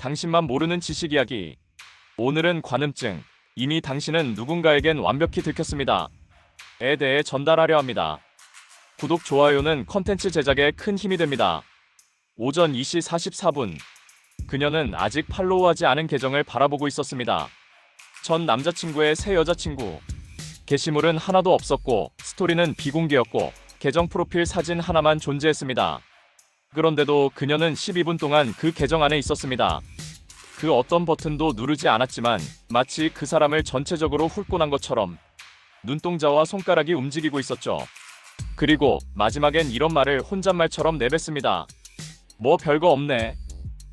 당신만 모르는 지식 이야기. 오늘은 관음증. 이미 당신은 누군가에겐 완벽히 들켰습니다. 에 대해 전달하려 합니다. 구독, 좋아요는 컨텐츠 제작에 큰 힘이 됩니다. 오전 2시 44분. 그녀는 아직 팔로우하지 않은 계정을 바라보고 있었습니다. 전 남자친구의 새 여자친구. 게시물은 하나도 없었고, 스토리는 비공개였고, 계정 프로필 사진 하나만 존재했습니다. 그런데도 그녀는 12분 동안 그 계정 안에 있었습니다. 그 어떤 버튼도 누르지 않았지만 마치 그 사람을 전체적으로 훑고 난 것처럼 눈동자와 손가락이 움직이고 있었죠. 그리고 마지막엔 이런 말을 혼잣말처럼 내뱉습니다. 뭐 별거 없네.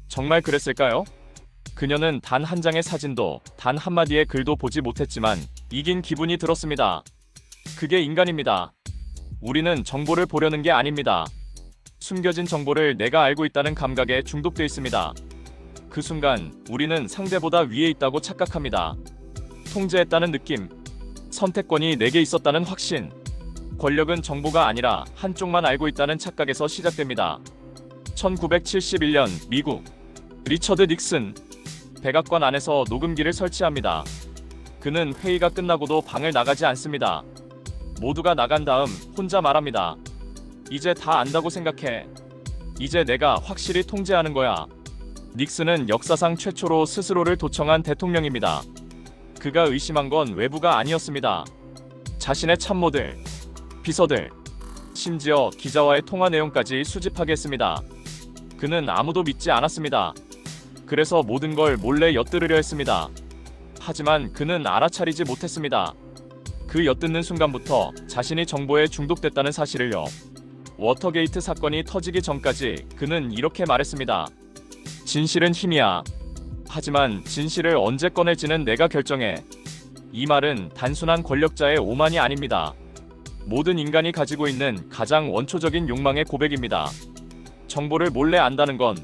정말 그랬을까요? 그녀는 단 한 장의 사진도 단 한마디의 글도 보지 못했지만 이긴 기분이 들었습니다. 그게 인간입니다. 우리는 정보를 보려는 게 아닙니다. 숨겨진 정보를 내가 알고 있다는 감각에 중독돼 있습니다. 그 순간 우리는 상대보다 위에 있다고 착각합니다. 통제했다는 느낌, 선택권이 내게 있었다는 확신, 권력은 정보가 아니라 한쪽만 알고 있다는 착각에서 시작됩니다. 1971년 미국 리처드 닉슨 백악관 안에서 녹음기를 설치합니다. 그는 회의가 끝나고도 방을 나가지 않습니다. 모두가 나간 다음 혼자 말합니다. 이제 다 안다고 생각해. 이제 내가 확실히 통제하는 거야. 닉슨은 역사상 최초로 스스로를 도청한 대통령입니다. 그가 의심한 건 외부가 아니었습니다. 자신의 참모들, 비서들, 심지어 기자와의 통화 내용까지 수집하게 했습니다. 그는 아무도 믿지 않았습니다. 그래서 모든 걸 몰래 엿들으려 했습니다. 하지만 그는 알아차리지 못했습니다. 그 엿듣는 순간부터 자신이 정보에 중독됐다는 사실을요. 워터게이트 사건이 터지기 전까지 그는 이렇게 말했습니다. 진실은 힘이야. 하지만 진실을 언제 꺼낼지는 내가 결정해. 이 말은 단순한 권력자의 오만이 아닙니다. 모든 인간이 가지고 있는 가장 원초적인 욕망의 고백입니다. 정보를 몰래 안다는 건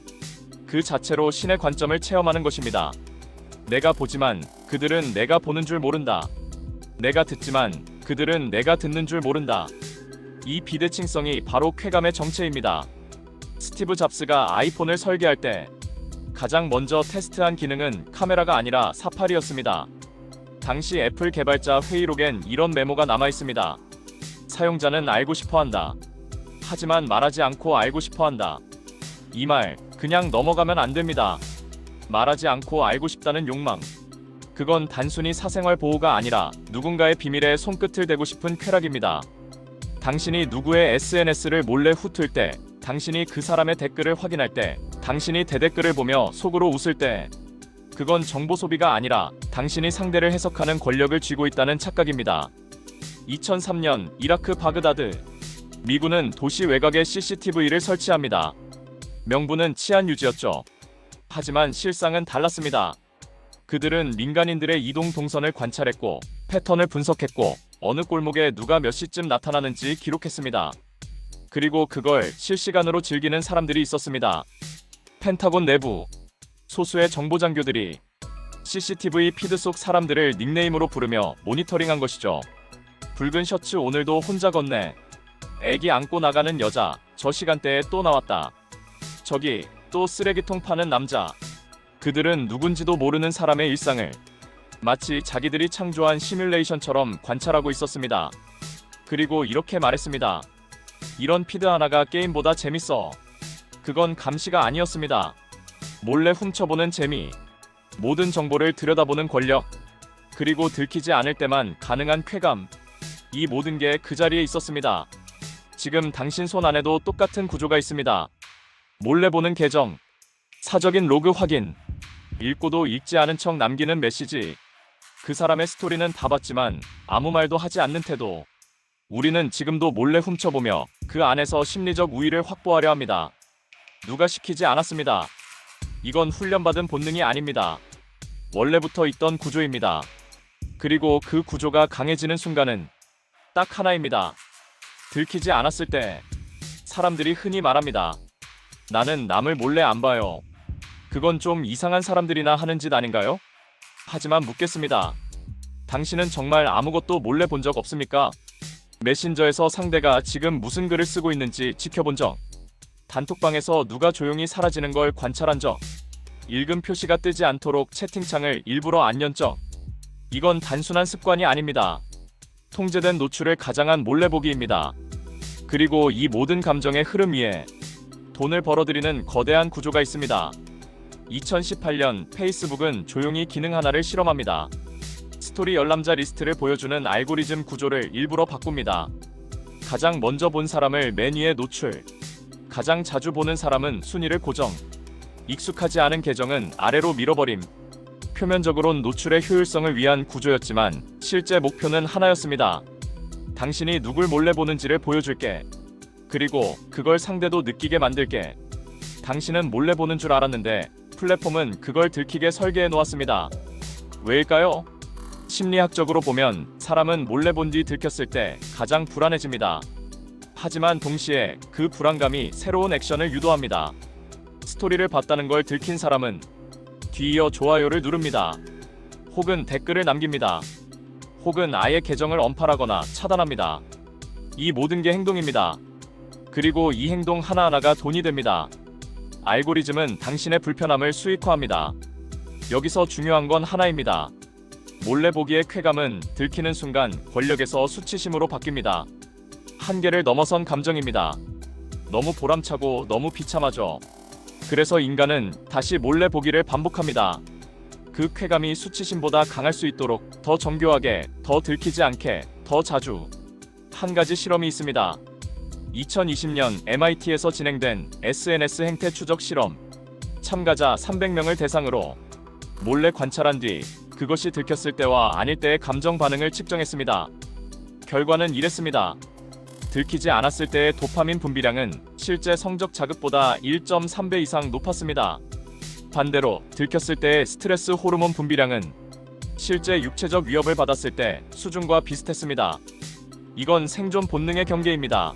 그 자체로 신의 관점을 체험하는 것입니다. 내가 보지만 그들은 내가 보는 줄 모른다. 내가 듣지만 그들은 내가 듣는 줄 모른다. 이 비대칭성이 바로 쾌감의 정체입니다. 스티브 잡스가 아이폰을 설계할 때 가장 먼저 테스트한 기능은 카메라가 아니라 사파리였습니다. 당시 애플 개발자 회의록엔 이런 메모가 남아 있습니다. 사용자는 알고 싶어 한다. 하지만 말하지 않고 알고 싶어 한다. 이 말 그냥 넘어가면 안 됩니다. 말하지 않고 알고 싶다는 욕망. 그건 단순히 사생활 보호가 아니라 누군가의 비밀에 손끝을 대고 싶은 쾌락입니다. 당신이 누구의 SNS를 몰래 훑을 때, 당신이 그 사람의 댓글을 확인할 때, 당신이 대댓글을 보며 속으로 웃을 때, 그건 정보 소비가 아니라 당신이 상대를 해석하는 권력을 쥐고 있다는 착각입니다. 2003년 이라크 바그다드 미군은 도시 외곽에 CCTV를 설치합니다. 명분은 치안 유지였죠. 하지만 실상은 달랐습니다. 그들은 민간인들의 이동 동선을 관찰했고 패턴을 분석했고 어느 골목에 누가 몇 시쯤 나타나는지 기록했습니다. 그리고 그걸 실시간으로 즐기는 사람들이 있었습니다. 펜타곤 내부 소수의 정보 장교들이 CCTV 피드 속 사람들을 닉네임으로 부르며 모니터링한 것이죠. 붉은 셔츠 오늘도 혼자 걷네. 애기 안고 나가는 여자 저 시간대에 또 나왔다. 저기 또 쓰레기통 파는 남자. 그들은 누군지도 모르는 사람의 일상을 마치 자기들이 창조한 시뮬레이션처럼 관찰하고 있었습니다. 그리고 이렇게 말했습니다. 이런 피드 하나가 게임보다 재밌어. 그건 감시가 아니었습니다. 몰래 훔쳐보는 재미. 모든 정보를 들여다보는 권력. 그리고 들키지 않을 때만 가능한 쾌감. 이 모든 게 그 자리에 있었습니다. 지금 당신 손 안에도 똑같은 구조가 있습니다. 몰래 보는 계정. 사적인 로그 확인. 읽고도 읽지 않은 척 남기는 메시지. 그 사람의 스토리는 다 봤지만 아무 말도 하지 않는 태도. 우리는 지금도 몰래 훔쳐보며 그 안에서 심리적 우위를 확보하려 합니다. 누가 시키지 않았습니다. 이건 훈련받은 본능이 아닙니다. 원래부터 있던 구조입니다. 그리고 그 구조가 강해지는 순간은 딱 하나입니다. 들키지 않았을 때 사람들이 흔히 말합니다. 나는 남을 몰래 안 봐요. 그건 좀 이상한 사람들이나 하는 짓 아닌가요? 하지만 묻겠습니다. 당신은 정말 아무것도 몰래 본 적 없습니까? 메신저에서 상대가 지금 무슨 글을 쓰고 있는지 지켜본 적, 단톡방에서 누가 조용히 사라지는 걸 관찰한 적, 읽음 표시가 뜨지 않도록 채팅창을 일부러 안 연 적. 이건 단순한 습관이 아닙니다. 통제된 노출을 가장한 몰래보기입니다. 그리고 이 모든 감정의 흐름 위에 돈을 벌어들이는 거대한 구조가 있습니다. 2018년 페이스북은 조용히 기능 하나를 실험합니다. 스토리 열람자 리스트를 보여주는 알고리즘 구조를 일부러 바꿉니다. 가장 먼저 본 사람을 맨 위에 노출. 가장 자주 보는 사람은 순위를 고정. 익숙하지 않은 계정은 아래로 밀어버림. 표면적으론 노출의 효율성을 위한 구조였지만 실제 목표는 하나였습니다. 당신이 누굴 몰래 보는지를 보여줄게. 그리고 그걸 상대도 느끼게 만들게. 당신은 몰래 보는 줄 알았는데 플랫폼은 그걸 들키게 설계해 놓았습니다. 왜일까요? 심리학적으로 보면 사람은 몰래 본 뒤 들켰을 때 가장 불안해집니다. 하지만 동시에 그 불안감이 새로운 액션을 유도합니다. 스토리를 봤다는 걸 들킨 사람은 뒤이어 좋아요를 누릅니다. 혹은 댓글을 남깁니다. 혹은 아예 계정을 언팔하거나 차단합니다. 이 모든 게 행동입니다. 그리고 이 행동 하나하나가 돈이 됩니다. 알고리즘은 당신의 불편함을 수익화합니다. 여기서 중요한 건 하나입니다. 몰래 보기의 쾌감은 들키는 순간 권력에서 수치심으로 바뀝니다. 한계를 넘어선 감정입니다. 너무 보람차고 너무 비참하죠. 그래서 인간은 다시 몰래 보기를 반복합니다. 그 쾌감이 수치심보다 강할 수 있도록 더 정교하게, 더 들키지 않게, 더 자주. 한 가지 실험이 있습니다. 2020년 MIT에서 진행된 SNS 행태 추적 실험. 참가자 300명을 대상으로 몰래 관찰한 뒤 그것이 들켰을 때와 아닐 때의 감정 반응을 측정했습니다. 결과는 이랬습니다. 들키지 않았을 때의 도파민 분비량은 실제 성적 자극보다 1.3배 이상 높았습니다. 반대로 들켰을 때의 스트레스 호르몬 분비량은 실제 육체적 위협을 받았을 때 수준과 비슷했습니다. 이건 생존 본능의 경계입니다.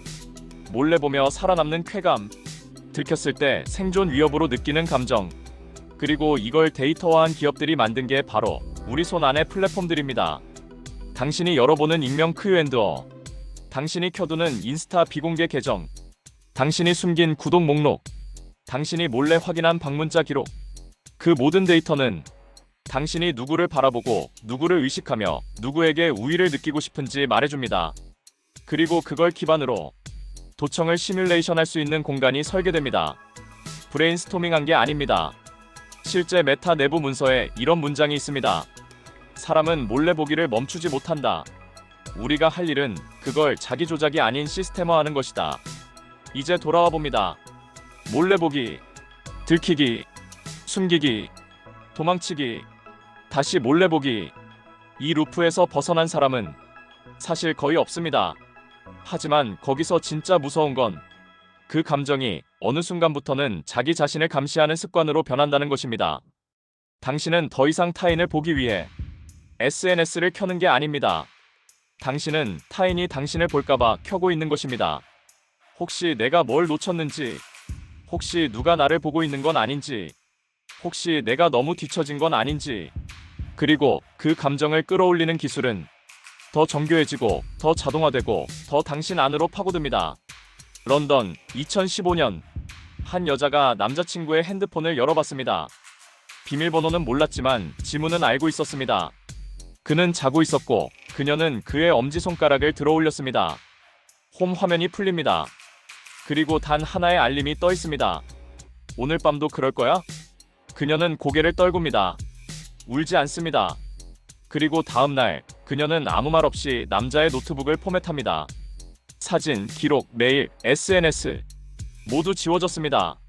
몰래 보며 살아남는 쾌감, 들켰을 때 생존 위협으로 느끼는 감정, 그리고 이걸 데이터화한 기업들이 만든 게 바로 우리 손 안의 플랫폼들입니다. 당신이 열어보는 익명 크유앤드어, 당신이 켜두는 인스타 비공개 계정, 당신이 숨긴 구독 목록, 당신이 몰래 확인한 방문자 기록, 그 모든 데이터는 당신이 누구를 바라보고 누구를 의식하며 누구에게 우위를 느끼고 싶은지 말해줍니다. 그리고 그걸 기반으로 도청을 시뮬레이션 할 수 있는 공간이 설계됩니다. 브레인스토밍한 게 아닙니다. 실제 메타 내부 문서에 이런 문장이 있습니다. 사람은 몰래 보기를 멈추지 못한다. 우리가 할 일은 그걸 자기 조작이 아닌 시스템화하는 것이다. 이제 돌아와 봅니다. 몰래 보기, 들키기, 숨기기, 도망치기, 다시 몰래 보기. 이 루프에서 벗어난 사람은 사실 거의 없습니다. 하지만 거기서 진짜 무서운 건 그 감정이 어느 순간부터는 자기 자신을 감시하는 습관으로 변한다는 것입니다. 당신은 더 이상 타인을 보기 위해 SNS를 켜는 게 아닙니다. 당신은 타인이 당신을 볼까봐 켜고 있는 것입니다. 혹시 내가 뭘 놓쳤는지, 혹시 누가 나를 보고 있는 건 아닌지, 혹시 내가 너무 뒤처진 건 아닌지, 그리고 그 감정을 끌어올리는 기술은 더 정교해지고 더 자동화되고 더 당신 안으로 파고듭니다. 런던 2015년 한 여자가 남자친구의 핸드폰을 열어봤습니다. 비밀번호는 몰랐지만 지문은 알고 있었습니다. 그는 자고 있었고 그녀는 그의 엄지손가락을 들어 올렸습니다. 홈 화면이 풀립니다. 그리고 단 하나의 알림이 떠 있습니다. 오늘 밤도 그럴 거야? 그녀는 고개를 떨굽니다. 울지 않습니다. 그리고 다음 날 그녀는 아무 말 없이 남자의 노트북을 포맷합니다. 사진, 기록, 메일, SNS 모두 지워졌습니다.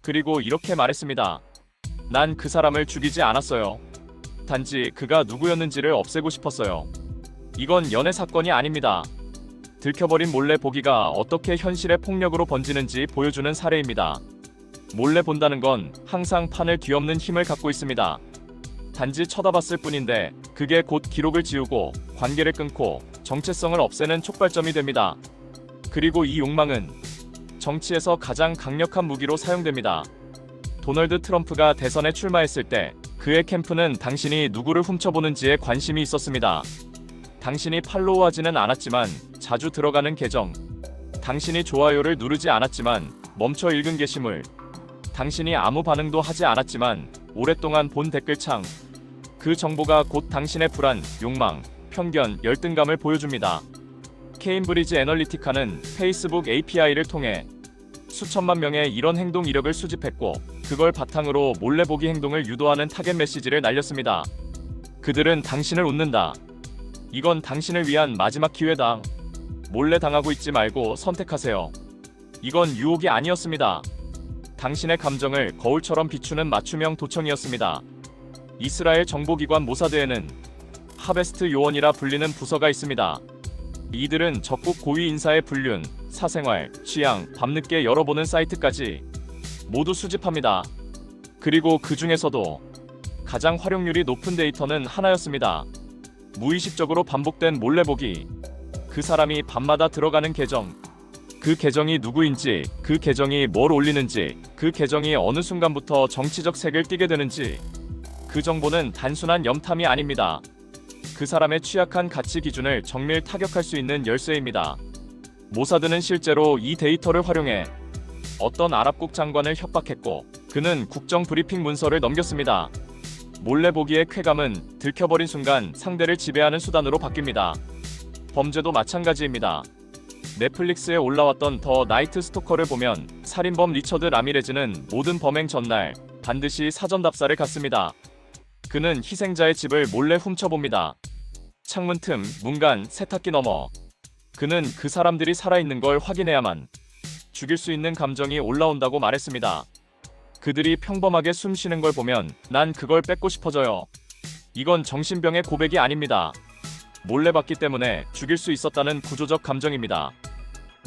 그리고 이렇게 말했습니다. 난 그 사람을 죽이지 않았어요. 단지 그가 누구였는지를 없애고 싶었어요. 이건 연애 사건이 아닙니다. 들켜버린 몰래 보기가 어떻게 현실의 폭력으로 번지는지 보여주는 사례입니다. 몰래 본다는 건 항상 판을 뒤엎는 힘을 갖고 있습니다. 단지 쳐다봤을 뿐인데 그게 곧 기록을 지우고 관계를 끊고 정체성을 없애는 촉발점이 됩니다. 그리고 이 욕망은 정치에서 가장 강력한 무기로 사용됩니다. 도널드 트럼프가 대선에 출마했을 때 그의 캠프는 당신이 누구를 훔쳐보는지에 관심이 있었습니다. 당신이 팔로우하지는 않았지만 자주 들어가는 계정, 당신이 좋아요를 누르지 않았지만 멈춰 읽은 게시물, 당신이 아무 반응도 하지 않았지만 오랫동안 본 댓글창 그 정보가 곧 당신의 불안, 욕망, 편견, 열등감을 보여줍니다. 케임브리지 애널리티카는 페이스북 API를 통해 수천만 명의 이런 행동 이력을 수집했고 그걸 바탕으로 몰래 보기 행동을 유도하는 타겟 메시지를 날렸습니다. 그들은 당신을 웃는다. 이건 당신을 위한 마지막 기회다. 몰래 당하고 있지 말고 선택하세요. 이건 유혹이 아니었습니다. 당신의 감정을 거울처럼 비추는 맞춤형 도청이었습니다. 이스라엘 정보기관 모사드에는 하베스트 요원이라 불리는 부서가 있습니다. 이들은 적국 고위 인사의 불륜, 사생활, 취향, 밤늦게 열어보는 사이트까지 모두 수집합니다. 그리고 그 중에서도 가장 활용률이 높은 데이터는 하나였습니다. 무의식적으로 반복된 몰래보기. 그 사람이 밤마다 들어가는 계정. 그 계정이 누구인지, 그 계정이 뭘 올리는지, 그 계정이 어느 순간부터 정치적 색을 띠게 되는지. 그 정보는 단순한 염탐이 아닙니다. 그 사람의 취약한 가치 기준을 정밀 타격할 수 있는 열쇠입니다. 모사드는 실제로 이 데이터를 활용해 어떤 아랍국 장관을 협박했고 그는 국정 브리핑 문서를 넘겼습니다. 몰래 보기의 쾌감은 들켜버린 순간 상대를 지배하는 수단으로 바뀝니다. 범죄도 마찬가지입니다. 넷플릭스에 올라왔던 더 나이트 스토커를 보면 살인범 리처드 라미레즈는 모든 범행 전날 반드시 사전 답사를 갔습니다. 그는 희생자의 집을 몰래 훔쳐봅니다. 창문 틈, 문간, 세탁기 너머. 그는 그 사람들이 살아있는 걸 확인해야만 죽일 수 있는 감정이 올라온다고 말했습니다. 그들이 평범하게 숨 쉬는 걸 보면 난 그걸 뺏고 싶어져요. 이건 정신병의 고백이 아닙니다. 몰래 봤기 때문에 죽일 수 있었다는 구조적 감정입니다.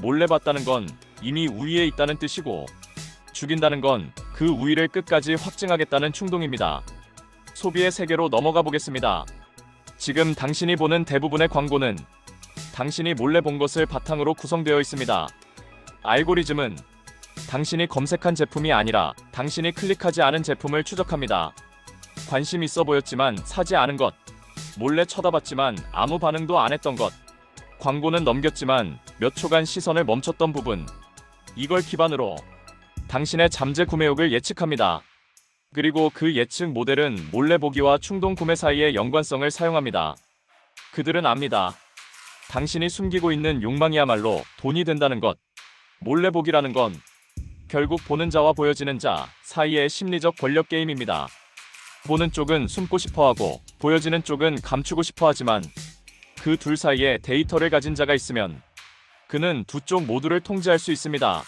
몰래 봤다는 건 이미 우위에 있다는 뜻이고 죽인다는 건 그 우위를 끝까지 확증하겠다는 충동입니다. 소비의 세계로 넘어가 보겠습니다. 지금 당신이 보는 대부분의 광고는 당신이 몰래 본 것을 바탕으로 구성되어 있습니다. 알고리즘은 당신이 검색한 제품이 아니라 당신이 클릭하지 않은 제품을 추적합니다. 관심 있어 보였지만 사지 않은 것, 몰래 쳐다봤지만 아무 반응도 안 했던 것, 광고는 넘겼지만 몇 초간 시선을 멈췄던 부분, 이걸 기반으로 당신의 잠재 구매욕을 예측합니다. 그리고 그 예측 모델은 몰래 보기와 충동 구매 사이의 연관성을 사용합니다. 그들은 압니다. 당신이 숨기고 있는 욕망이야말로 돈이 된다는 것. 몰래 보기라는 건 결국 보는 자와 보여지는 자 사이의 심리적 권력 게임입니다. 보는 쪽은 숨고 싶어 하고 보여지는 쪽은 감추고 싶어 하지만 그 둘 사이에 데이터를 가진 자가 있으면 그는 두 쪽 모두를 통제할 수 있습니다.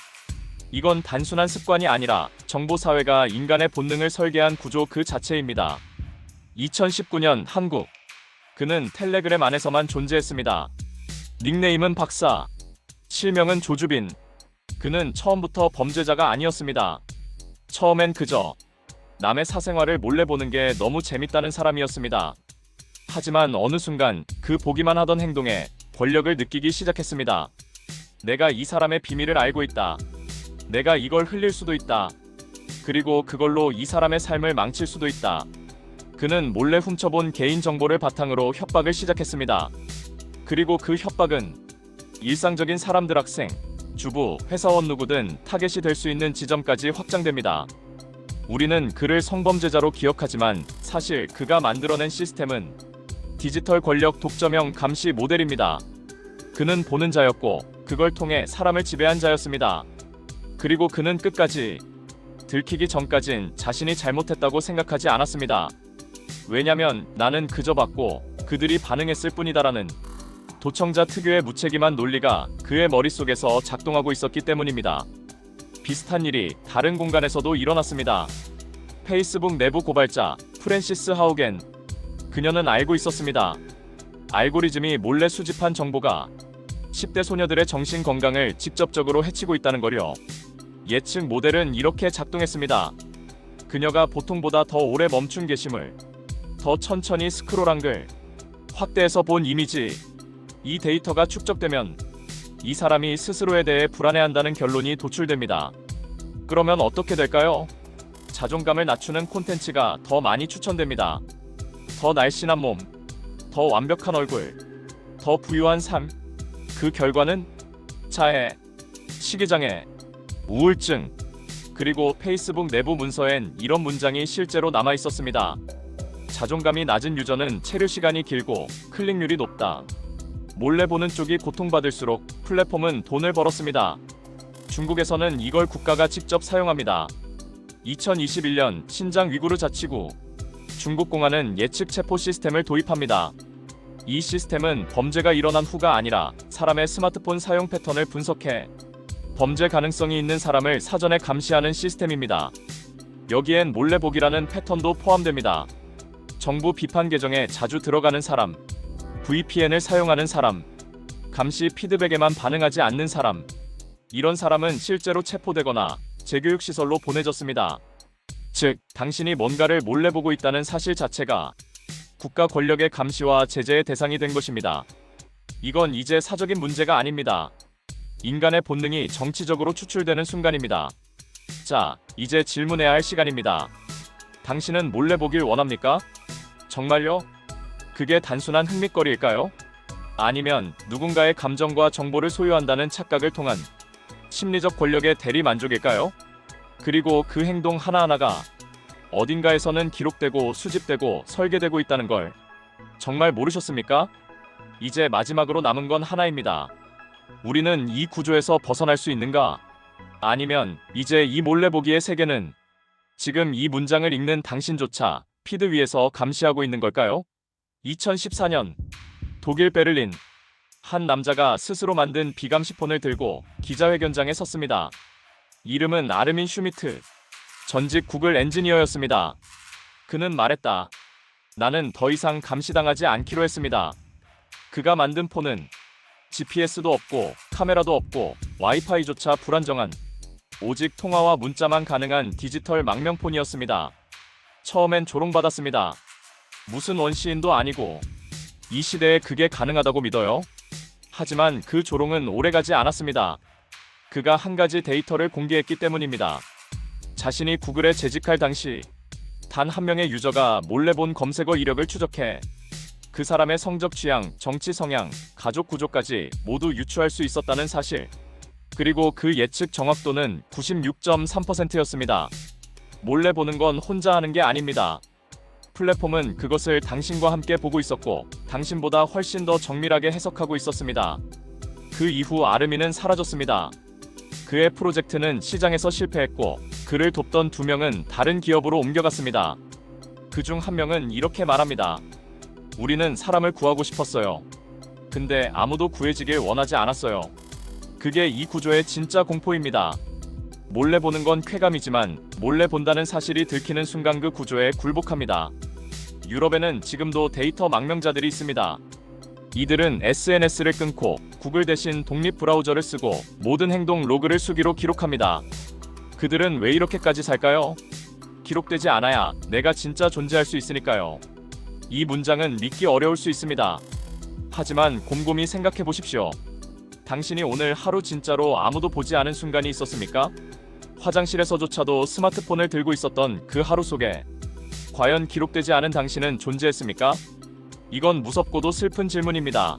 이건 단순한 습관이 아니라 정보 사회가 인간의 본능을 설계한 구조 그 자체입니다. 2019년 한국 그는 텔레그램 안에서만 존재했습니다. 닉네임은 박사, 실명은 조주빈. 그는 처음부터 범죄자가 아니었습니다. 처음엔 그저 남의 사생활을 몰래 보는 게 너무 재밌다는 사람이었습니다. 하지만 어느 순간 그 보기만 하던 행동에 권력을 느끼기 시작했습니다. 내가 이 사람의 비밀을 알고 있다. 내가 이걸 흘릴 수도 있다. 그리고 그걸로 이 사람의 삶을 망칠 수도 있다. 그는 몰래 훔쳐본 개인 정보를 바탕으로 협박을 시작했습니다. 그리고 그 협박은 일상적인 사람들 학생, 주부, 회사원 누구든 타겟이 될 수 있는 지점까지 확장됩니다. 우리는 그를 성범죄자로 기억하지만 사실 그가 만들어낸 시스템은 디지털 권력 독점형 감시 모델입니다. 그는 보는 자였고 그걸 통해 사람을 지배한 자였습니다. 그리고 그는 끝까지 들키기 전까진 자신이 잘못했다고 생각하지 않았습니다. 왜냐면 나는 그저 봤고 그들이 반응했을 뿐이다라는 도청자 특유의 무책임한 논리가 그의 머릿속에서 작동하고 있었기 때문입니다. 비슷한 일이 다른 공간에서도 일어났습니다. 페이스북 내부 고발자 프랜시스 하우겐 그녀는 알고 있었습니다. 알고리즘이 몰래 수집한 정보가 10대 소녀들의 정신 건강을 직접적으로 해치고 있다는 거려. 예측 모델은 이렇게 작동했습니다. 그녀가 보통보다 더 오래 멈춘 게시물, 더 천천히 스크롤한 글, 확대해서 본 이미지, 이 데이터가 축적되면 이 사람이 스스로에 대해 불안해한다는 결론이 도출됩니다. 그러면 어떻게 될까요? 자존감을 낮추는 콘텐츠가 더 많이 추천됩니다. 더 날씬한 몸, 더 완벽한 얼굴, 더 부유한 삶. 그 결과는 자해, 시기장애, 우울증, 그리고 페이스북 내부 문서엔 이런 문장이 실제로 남아 있었습니다. 자존감이 낮은 유저는 체류 시간이 길고 클릭률이 높다. 몰래 보는 쪽이 고통받을수록 플랫폼은 돈을 벌었습니다. 중국에서는 이걸 국가가 직접 사용합니다. 2021년 신장 위구르 자치구 중국 공안은 예측 체포 시스템을 도입합니다. 이 시스템은 범죄가 일어난 후가 아니라 사람의 스마트폰 사용 패턴을 분석해 범죄 가능성이 있는 사람을 사전에 감시하는 시스템입니다. 여기엔 몰래 보기라는 패턴도 포함됩니다. 정부 비판 계정에 자주 들어가는 사람, VPN을 사용하는 사람, 감시 피드백에만 반응하지 않는 사람, 이런 사람은 실제로 체포되거나 재교육 시설로 보내졌습니다. 즉, 당신이 뭔가를 몰래 보고 있다는 사실 자체가 국가 권력의 감시와 제재의 대상이 된 것입니다. 이건 이제 사적인 문제가 아닙니다. 인간의 본능이 정치적으로 추출되는 순간입니다. 자, 이제 질문해야 할 시간입니다. 당신은 몰래 보길 원합니까? 정말요? 그게 단순한 흥미거리일까요? 아니면 누군가의 감정과 정보를 소유한다는 착각을 통한 심리적 권력의 대리 만족일까요? 그리고 그 행동 하나하나가 어딘가에서는 기록되고 수집되고 설계되고 있다는 걸 정말 모르셨습니까? 이제 마지막으로 남은 건 하나입니다. 우리는 이 구조에서 벗어날 수 있는가? 아니면 이제 이 몰래보기의 세계는 지금 이 문장을 읽는 당신조차 피드 위에서 감시하고 있는 걸까요? 2014년 독일 베를린 한 남자가 스스로 만든 비감시폰을 들고 기자회견장에 섰습니다. 이름은 아르민 슈미트. 전직 구글 엔지니어였습니다. 그는 말했다. 나는 더 이상 감시당하지 않기로 했습니다. 그가 만든 폰은 GPS도 없고 카메라도 없고 와이파이조차 불안정한 오직 통화와 문자만 가능한 디지털 망명폰이었습니다. 처음엔 조롱받았습니다. 무슨 원시인도 아니고 이 시대에 그게 가능하다고 믿어요? 하지만 그 조롱은 오래가지 않았습니다. 그가 한 가지 데이터를 공개했기 때문입니다. 자신이 구글에 재직할 당시 단 한 명의 유저가 몰래 본 검색어 이력을 추적해 그 사람의 성적 취향, 정치 성향, 가족 구조까지 모두 유추할 수 있었다는 사실. 그리고 그 예측 정확도는 96.3%였습니다. 몰래 보는 건 혼자 하는 게 아닙니다. 플랫폼은 그것을 당신과 함께 보고 있었고, 당신보다 훨씬 더 정밀하게 해석하고 있었습니다. 그 이후 아르미는 사라졌습니다. 그의 프로젝트는 시장에서 실패했고, 그를 돕던 두 명은 다른 기업으로 옮겨갔습니다. 그 중 한 명은 이렇게 말합니다. 우리는 사람을 구하고 싶었어요. 근데 아무도 구해지길 원하지 않았어요. 그게 이 구조의 진짜 공포입니다. 몰래 보는 건 쾌감이지만 몰래 본다는 사실이 들키는 순간 그 구조에 굴복합니다. 유럽에는 지금도 데이터 망명자들이 있습니다. 이들은 SNS를 끊고 구글 대신 독립 브라우저를 쓰고 모든 행동 로그를 수기로 기록합니다. 그들은 왜 이렇게까지 살까요? 기록되지 않아야 내가 진짜 존재할 수 있으니까요. 이 문장은 믿기 어려울 수 있습니다. 하지만 곰곰이 생각해 보십시오. 당신이 오늘 하루 진짜로 아무도 보지 않은 순간이 있었습니까? 화장실에서조차도 스마트폰을 들고 있었던 그 하루 속에 과연 기록되지 않은 당신은 존재했습니까? 이건 무섭고도 슬픈 질문입니다.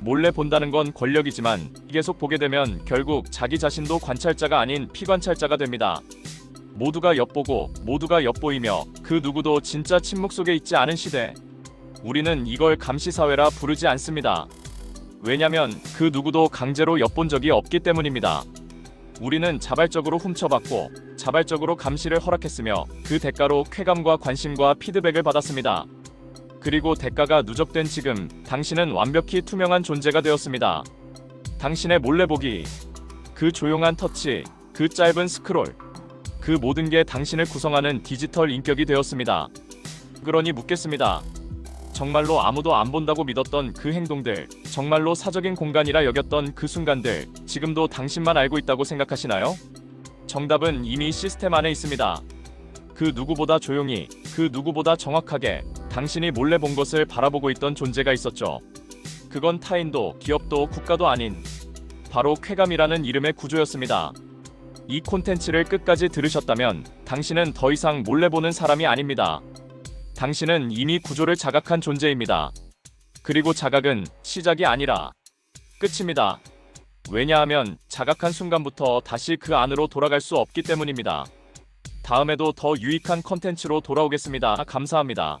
몰래 본다는 건 권력이지만 계속 보게 되면 결국 자기 자신도 관찰자가 아닌 피관찰자가 됩니다. 모두가 엿보고 모두가 엿보이며 그 누구도 진짜 침묵 속에 있지 않은 시대. 우리는 이걸 감시사회라 부르지 않습니다. 왜냐면 그 누구도 강제로 엿본 적이 없기 때문입니다. 우리는 자발적으로 훔쳐봤고 자발적으로 감시를 허락했으며 그 대가로 쾌감과 관심과 피드백을 받았습니다. 그리고 대가가 누적된 지금 당신은 완벽히 투명한 존재가 되었습니다. 당신의 몰래보기, 그 조용한 터치, 그 짧은 스크롤, 그 모든 게 당신을 구성하는 디지털 인격이 되었습니다. 그러니 묻겠습니다. 정말로 아무도 안 본다고 믿었던 그 행동들, 정말로 사적인 공간이라 여겼던 그 순간들, 지금도 당신만 알고 있다고 생각하시나요? 정답은 이미 시스템 안에 있습니다. 그 누구보다 조용히, 그 누구보다 정확하게 당신이 몰래 본 것을 바라보고 있던 존재가 있었죠. 그건 타인도 기업도 국가도 아닌 바로 쾌감이라는 이름의 구조였습니다. 이 콘텐츠를 끝까지 들으셨다면 당신은 더 이상 몰래 보는 사람이 아닙니다. 당신은 이미 구조를 자각한 존재입니다. 그리고 자각은 시작이 아니라 끝입니다. 왜냐하면 자각한 순간부터 다시 그 안으로 돌아갈 수 없기 때문입니다. 다음에도 더 유익한 컨텐츠로 돌아오겠습니다. 감사합니다.